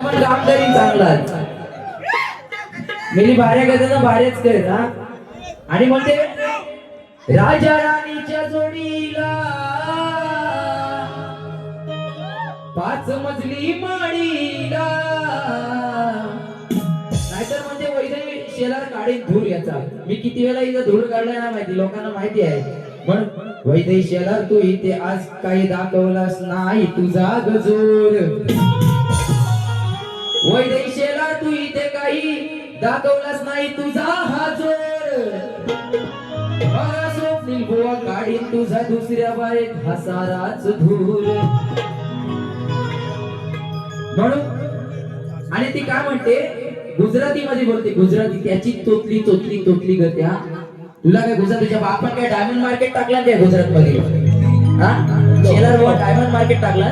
पण काम करीन चांगला मी भाऱ्या करते ना भाऱ्याच कर हा? आणि म्हणते राजा राणीच्या जोडीला. पाच मजली माडीला. नाहीतर म्हणजे वैद्य शेलार काढीन धूर याचा. मी किती वेळा इथं धूर काढलाय ना माहिती? लोकांना माहिती आहे. म्हणून वैद्य शेलार तू इथे आज काही दाखवलास नाही. तुझा गजोर. काही दाखवलास नाही तुझा हा जोर स्वप्नील बुवा काढीन तुझा दुसऱ्या बारेत हसाराच धूर. म्हणून आणि ती काय म्हणते? गुजराती मध्ये बोलते गुजराती त्याची तोतली तोतली तोतली गत्या. तुला काय गुजरातीच्या तुझ्या बापान काय डायमंड मार्केट टाकला काय गुजरात मध्ये हा बुवा डायमंड मार्केट टाकला.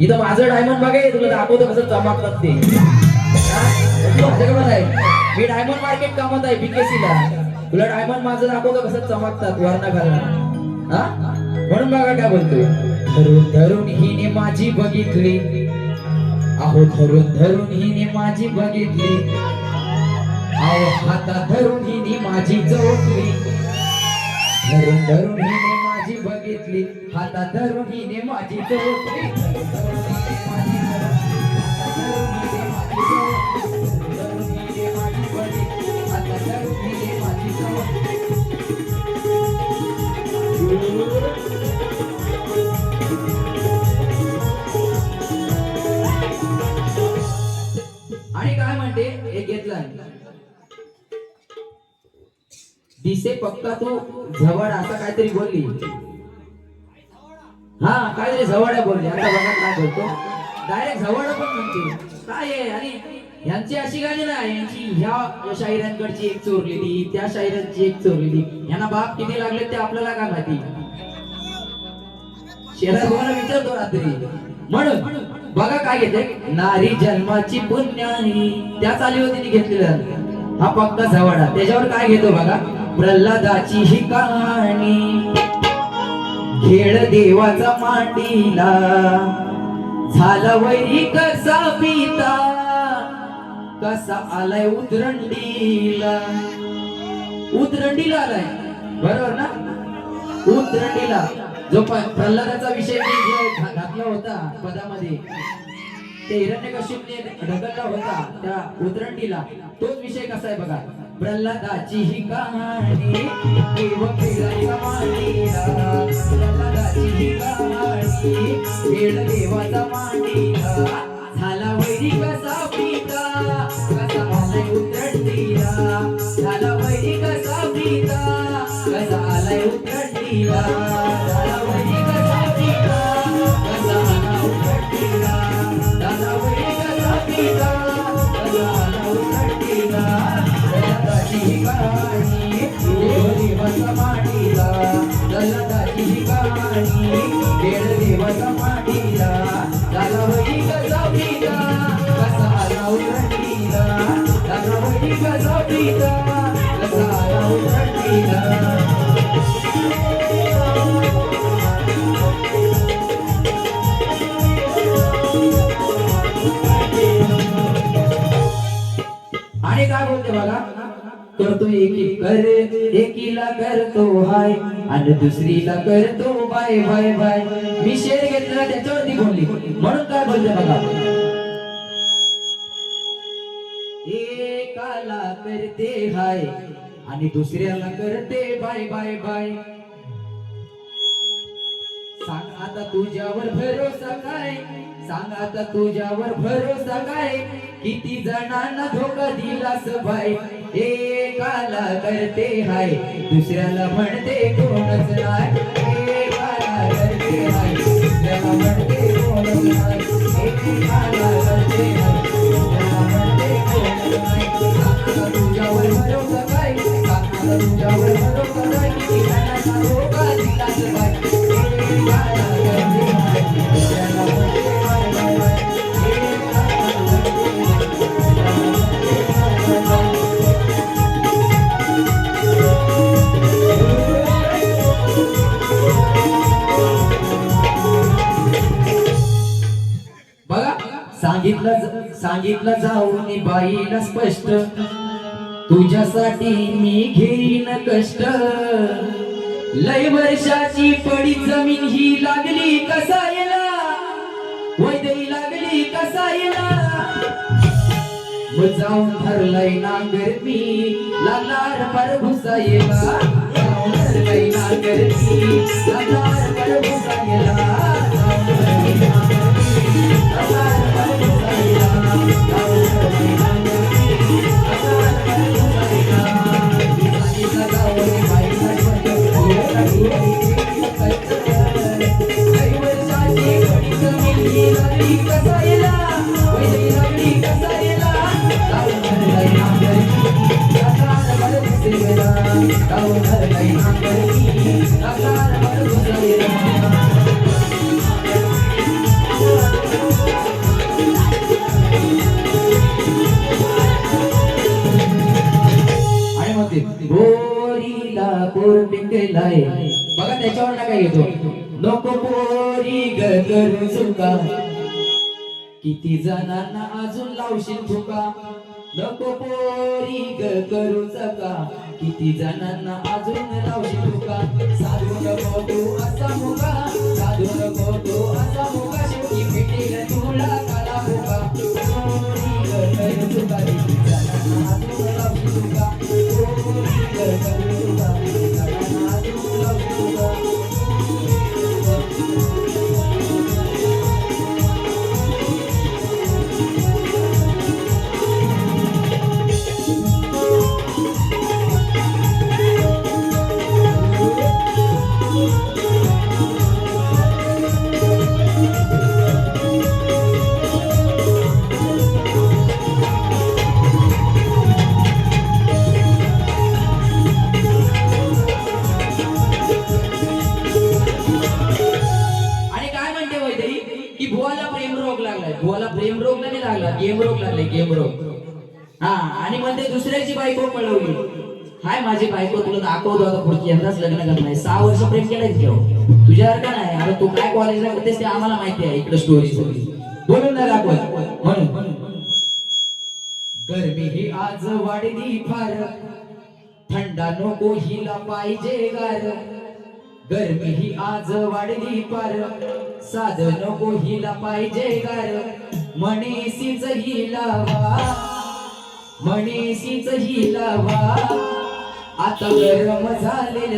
इथं माझं डायमंड बघाय तुला दाखवतो कसं चमकतात ते. हा? आहे मी डायमंड मार्केट कामत आहे बीकेसी ला. तुला डायमंड माझं दाखवतो कसं चमकतात वर्ण घालणार हा? म्हणून बघा काय बोलतोय. धरून धरून हिने माझी बघितली. अहो धरून धरून हिने माझी बघितली. अहो हाता धरून हिने माझी जोडली. धरून धरून हिने माझी बघितली. हाता धरून हिने माझी जोडली. दिसे पक्का तो झवड असं काहीतरी बोलली. हा काहीतरी झवड बोलली. आता बघा काय बोलतो. डायरेक्ट झवड पण म्हणते. काय आहे? आणि यांची अशी गाणी नाही. यांची ह्या शाहिरांकडची एक चोरलेली त्या शाहिरांची एक चोरलेली. यांना बाप किती लागले ते आपल्याला काय माहिती? शेजार भावाला विचारतो रात्री. म्हणून बघा काय घेते. नारी जन्माची पुण्याही त्या चालीवर तिने ती हा पक्का झवाडा त्याच्यावर काय घेतो बघा. प्रल्हादाची ही कहाणी. खेळ देवाचा मांडीला. झाला वैरी कसा पिता. कसा आलाय उतरंडीला. उतरंडीला आलाय. बरोबर ना? उतरंडीला. जो प- प्रल्हादाचा विषय घातला होता पदामध्ये ते हिरण्यकशिपने ढकलला होता त्या उतरंडीला. तोच विषय कसा आहे बघा? प्रल्हादाची ही कहाणी देव खेळाचा मांडीला प्रल्हादाची ही कहाणी देवाचा मांडीला झाला वैरी कसा पिता कसा आलाय उतरंडीला. झाला वैरी कसा पिता कसा आलाय उतरंडीला. झाला वैरी देवदेवाचा मांडीला जगताची ही कहाणी एकी कर एकीला करतो हाय आणि दुसरीला करतो बाय बाय बाय. मी शेर घेतला त्याच्यावरती बोलली म्हणून काय बोलते बघा. एकाला करते हाय आणि दुसऱ्याला करते बाय बाय बाय. सांग आता तुझ्यावर भरोसा काय? सांग आता तुझ्यावर भरोसा काय? किती जणांना धोका दिलास बाय एकाला करते हाय. दुसऱ्याला म्हणते कोणच नाही. एकाला करते हाय. दुसऱ्याला म्हणते कोणच नाही. एकाला सांगितलं सांगितलं जाऊन बाईला स्पष्ट. तुझ्यासाठी मी घेईन कष्ट. लय वर्षाची पडी जमीन ही लागली कसायला? वैदई लागली कसायला? जाऊन ठरलंय नांगर मी लागणार पर भुसायला. जाऊन ठरलंय नांगर मी लागणार बघा काय येतो. नको पोरी ग चुका. किती जणांना अजून लावशील ठुका नको पोरी गरू चका. किती जणांना अजून लावशील ठुका साधू नको तू असा मुका. साधू नको तू असा नाही लागला गेम रोग लागलाय गेम रोग हा आणि म्हणते दुसऱ्याची बायको पळवली. हाय माझी बायको तुला दाखवतो आता पुढची यंदाच लग्न करणार आहे. सहा वर्ष प्रेम केलाय घेऊ हो? तुझ्यावर का नाही. आता तू काय कॉलेजला करतेस ते आम्हाला माहिती आहे इकडे स्टोरी सगळी. बोलून नाही दाखवत. म्हणून. गर्मी ही आज वाढली फार. थंडा नको हिला पाहिजे गार. गर्मी ही आज वाढली फार. साध नको हिला पाहिजे गार. म्हणेसीच हिला लावा म्हणेसीच हिला लावा आता गरम झालेल्या